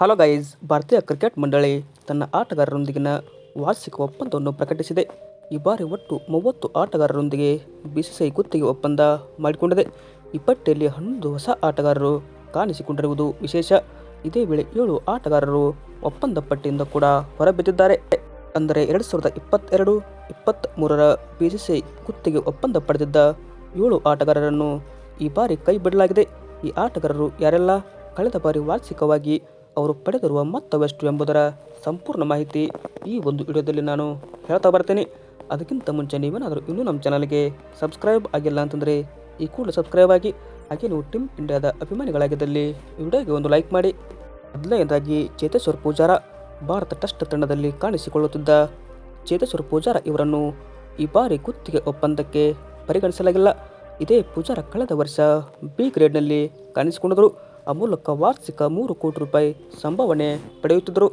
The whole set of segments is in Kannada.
ಹಲೋ ಗೈಸ್, ಭಾರತೀಯ ಕ್ರಿಕೆಟ್ ಮಂಡಳಿ ತನ್ನ ಆಟಗಾರರೊಂದಿಗಿನ ವಾರ್ಷಿಕ ಒಪ್ಪಂದವನ್ನು ಪ್ರಕಟಿಸಿದೆ. ಈ ಬಾರಿ ಒಟ್ಟು ಮೂವತ್ತು ಆಟಗಾರರೊಂದಿಗೆ ಬಿಸಿಸಿಐ ಗುತ್ತಿಗೆ ಒಪ್ಪಂದ ಮಾಡಿಕೊಂಡಿದೆ. ಈ ಪಟ್ಟಿಯಲ್ಲಿ ಹನ್ನೊಂದು ಹೊಸ ಆಟಗಾರರು ಕಾಣಿಸಿಕೊಂಡಿರುವುದು ವಿಶೇಷ. ಇದೇ ವೇಳೆ ಏಳು ಆಟಗಾರರು ಒಪ್ಪಂದ ಪಟ್ಟಿಯಿಂದ ಕೂಡ ಹೊರಬಿದ್ದಿದ್ದಾರೆ. ಅಂದರೆ ಎರಡು ಸಾವಿರದ ಇಪ್ಪತ್ತೆರಡು ಇಪ್ಪತ್ತ್ ಮೂರರ ಬಿಸಿಸಿಐ ಗುತ್ತಿಗೆ ಒಪ್ಪಂದ ಪಡೆದಿದ್ದ ಏಳು ಆಟಗಾರರನ್ನು ಈ ಬಾರಿ ಕೈ ಬಿಡಲಾಗಿದೆ. ಈ ಆಟಗಾರರು ಯಾರೆಲ್ಲ? ಕಳೆದ ಬಾರಿ ವಾರ್ಷಿಕವಾಗಿ ಅವರು ಪಡೆದಿರುವ ಮೊತ್ತವೆಷ್ಟು ಎಂಬುದರ ಸಂಪೂರ್ಣ ಮಾಹಿತಿ ಈ ಒಂದು ವಿಡಿಯೋದಲ್ಲಿ ನಾನು ಹೇಳ್ತಾ ಬರ್ತೇನೆ. ಅದಕ್ಕಿಂತ ಮುಂಚೆ ನೀವೇನಾದರೂ ಇನ್ನೂ ನಮ್ಮ ಚಾನಲ್ಗೆ ಸಬ್ಸ್ಕ್ರೈಬ್ ಆಗಿಲ್ಲ ಅಂತಂದರೆ ಈ ಕೂಡ ಸಬ್ಸ್ಕ್ರೈಬ್ ಆಗಿ, ಹಾಗೆ ನೀವು ಟೀಮ್ ಇಂಡಿಯಾದ ಅಭಿಮಾನಿಗಳಾಗಿದ್ದಲ್ಲಿ ವಿಡಿಯೋಗೆ ಒಂದು ಲೈಕ್ ಮಾಡಿ. ಮೊದಲನೆಯದಾಗಿ ಚೇತೇಶ್ವರ್ ಪೂಜಾರ, ಭಾರತ ಟೆಸ್ಟ್ ತಂಡದಲ್ಲಿ ಕಾಣಿಸಿಕೊಳ್ಳುತ್ತಿದ್ದ ಚೇತೇಶ್ವರ್ ಪೂಜಾರ ಇವರನ್ನು ಈ ಬಾರಿ ಗುತ್ತಿಗೆ ಒಪ್ಪಂದಕ್ಕೆ ಪರಿಗಣಿಸಲಾಗಿಲ್ಲ. ಇದೇ ಪೂಜಾರ ಕಳೆದ ವರ್ಷ ಬಿ ಗ್ರೇಡ್ನಲ್ಲಿ ಕಾಣಿಸಿಕೊಂಡರು. ಆ ಮೂಲಕ ವಾರ್ಷಿಕ ಮೂರು ಕೋಟಿ ರೂಪಾಯಿ ಸಂಭಾವನೆ ಪಡೆಯುತ್ತಿದ್ದರು.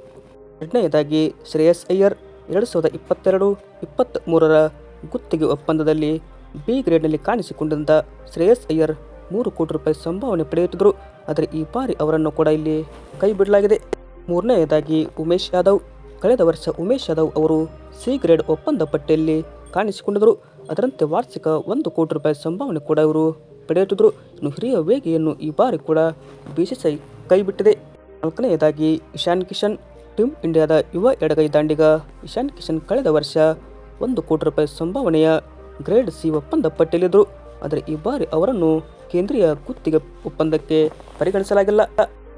ಎರಡನೆಯದಾಗಿ ಶ್ರೇಯಸ್ ಅಯ್ಯರ್ ಎರಡು ಸಾವಿರದ ಇಪ್ಪತ್ತೆರಡು ಇಪ್ಪತ್ತ್ ಮೂರರ ಗುತ್ತಿಗೆ ಒಪ್ಪಂದದಲ್ಲಿ ಬಿ ಗ್ರೇಡ್ನಲ್ಲಿ ಕಾಣಿಸಿಕೊಂಡಂತ ಶ್ರೇಯಸ್ ಅಯ್ಯರ್ ಮೂರು ಕೋಟಿ ರೂಪಾಯಿ ಸಂಭಾವನೆ ಪಡೆಯುತ್ತಿದ್ದರು. ಆದರೆ ಈ ಬಾರಿ ಅವರನ್ನು ಕೂಡ ಇಲ್ಲಿ ಕೈ ಬಿಡಲಾಗಿದೆ. ಮೂರನೆಯದಾಗಿ ಉಮೇಶ್ ಯಾದವ್. ಕಳೆದ ವರ್ಷ ಉಮೇಶ್ ಯಾದವ್ ಅವರು ಸಿ ಗ್ರೇಡ್ ಒಪ್ಪಂದ ಪಟ್ಟಿಯಲ್ಲಿ ಕಾಣಿಸಿಕೊಂಡಿದ್ದರು ಅದರಂತೆ ವಾರ್ಷಿಕ ಒಂದು ಕೋಟಿ ರೂಪಾಯಿ ಸಂಭಾವನೆ ಕೂಡ ಇವರು ಪಡೆಯುತ್ತಿದ್ದರು ಇನ್ನು ಹಿರಿಯ ವೇಗಿಯನ್ನು ಈ ಬಾರಿ ಕೂಡ ಬಿಸಿಸಿಐ ಕೈಬಿಟ್ಟಿದೆ. ನಾಲ್ಕನೆಯದಾಗಿ ಇಶಾನ್ ಕಿಶನ್ ಟೀಮ್ ಇಂಡಿಯಾದ ಯುವ ಎಡಗೈ ದಾಂಡಿಗ ಇಶಾನ್ ಕಿಶನ್ ಕಳೆದ ವರ್ಷ ಒಂದು ಕೋಟಿ ರೂಪಾಯಿ ಸಂಭಾವನೆಯ ಗ್ರೇಡ್ ಸಿ ಒಪ್ಪಂದ ಪಟ್ಟಿಯಲ್ಲಿದ್ದರು. ಆದರೆ ಈ ಬಾರಿ ಅವರನ್ನು ಕೇಂದ್ರೀಯ ಗುತ್ತಿಗೆ ಒಪ್ಪಂದಕ್ಕೆ ಪರಿಗಣಿಸಲಾಗಿಲ್ಲ.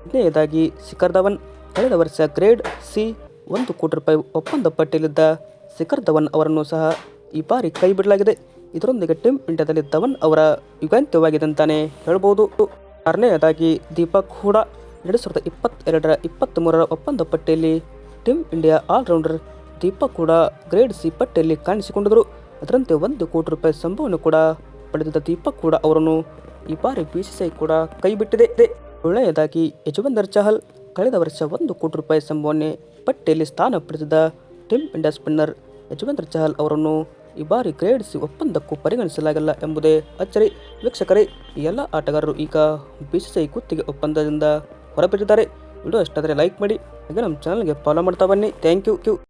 ಹದಿನೈದಾಗಿ ಶಿಖರ್ ಧವನ್, ಕಳೆದ ವರ್ಷ ಗ್ರೇಡ್ ಸಿ ಒಂದು ಕೋಟಿ ರೂಪಾಯಿ ಒಪ್ಪಂದ ಪಟ್ಟಿಯಲ್ಲಿದ್ದ ಶಿಖರ್ ಧವನ್ ಅವರನ್ನು ಸಹ ಈ ಬಾರಿ ಕೈ ಬಿಡಲಾಗಿದೆ ಇದರೊಂದಿಗೆ ಟೀಮ್ ಇಂಡಿಯಾದಲ್ಲಿ ಧವನ್ ಅವರ ಯುಗಾಂತ್ಯವಾಗಿದೆ ಅಂತಾನೆ ಹೇಳ್ಬೋದು. ಆರನೆಯದಾಗಿ ದೀಪಕ್ ಕೂಡ ಎರಡು ಸಾವಿರದ ಇಪ್ಪತ್ತೆರಡರ ಇಪ್ಪತ್ತ್ಮೂರರ ಒಪ್ಪಂದ ಪಟ್ಟಿಯಲ್ಲಿ ಟೀಮ್ ಇಂಡಿಯಾ ಆಲ್ರೌಂಡರ್ ದೀಪಕ್ ಕೂಡ ಗ್ರೇಡ್ ಸಿ ಪಟ್ಟಿಯಲ್ಲಿ ಕಾಣಿಸಿಕೊಂಡಿದ್ದರು. ಅದರಂತೆ ಒಂದು ಕೋಟಿ ರೂಪಾಯಿ ಸಂಭವನ್ನು ಕೂಡ ಪಡೆದಿದ್ದ ದೀಪಕ್ ಕೂಡ ಅವರನ್ನು ಈ ಬಾರಿ ಬಿಸಿಸಿಐ ಕೂಡ ಕೈಬಿಟ್ಟಿದೆ ಒಳ್ಳೆಯದಾಗಿ ಯಜವಂದರ್ ಚಹಲ್ ಕಳೆದ ವರ್ಷ ಒಂದು ಕೋಟಿ ರೂಪಾಯಿ ಸಂಭವನೆ ಪಟ್ಟಿಯಲ್ಲಿ ಸ್ಥಾನ ಪಡೆದಿದ್ದ team India spinner Yuzvendra Chahal ಅವರನ್ನು ಈ ಬಾರಿ ಗ್ರೇಡ್ ಸಿ ಒಪ್ಪಂದಕ್ಕೂ ಪರಿಗಣಿಸಲಾಗಿಲ್ಲ ಎಂಬುದೇ ಅಚ್ಚರಿ. ವೀಕ್ಷಕರೇ ಎಲ್ಲ ಆಟಗಾರರು ಈಗ ಬಿಸಿಸಿಐ ಕುತ್ತಿಗೆ ಒಪ್ಪಂದದಿಂದ ಹೊರಬಿದ್ದಿದ್ದಾರೆ. ವಿಡಿಯೋ ಇಷ್ಟಾದರೆ ಲೈಕ್ ಮಾಡಿ, ಹಾಗೆ ನಮ್ಮ ಚಾನಲ್ಗೆ ಫಾಲೋ ಮಾಡ್ತಾ ಬನ್ನಿ. Thank you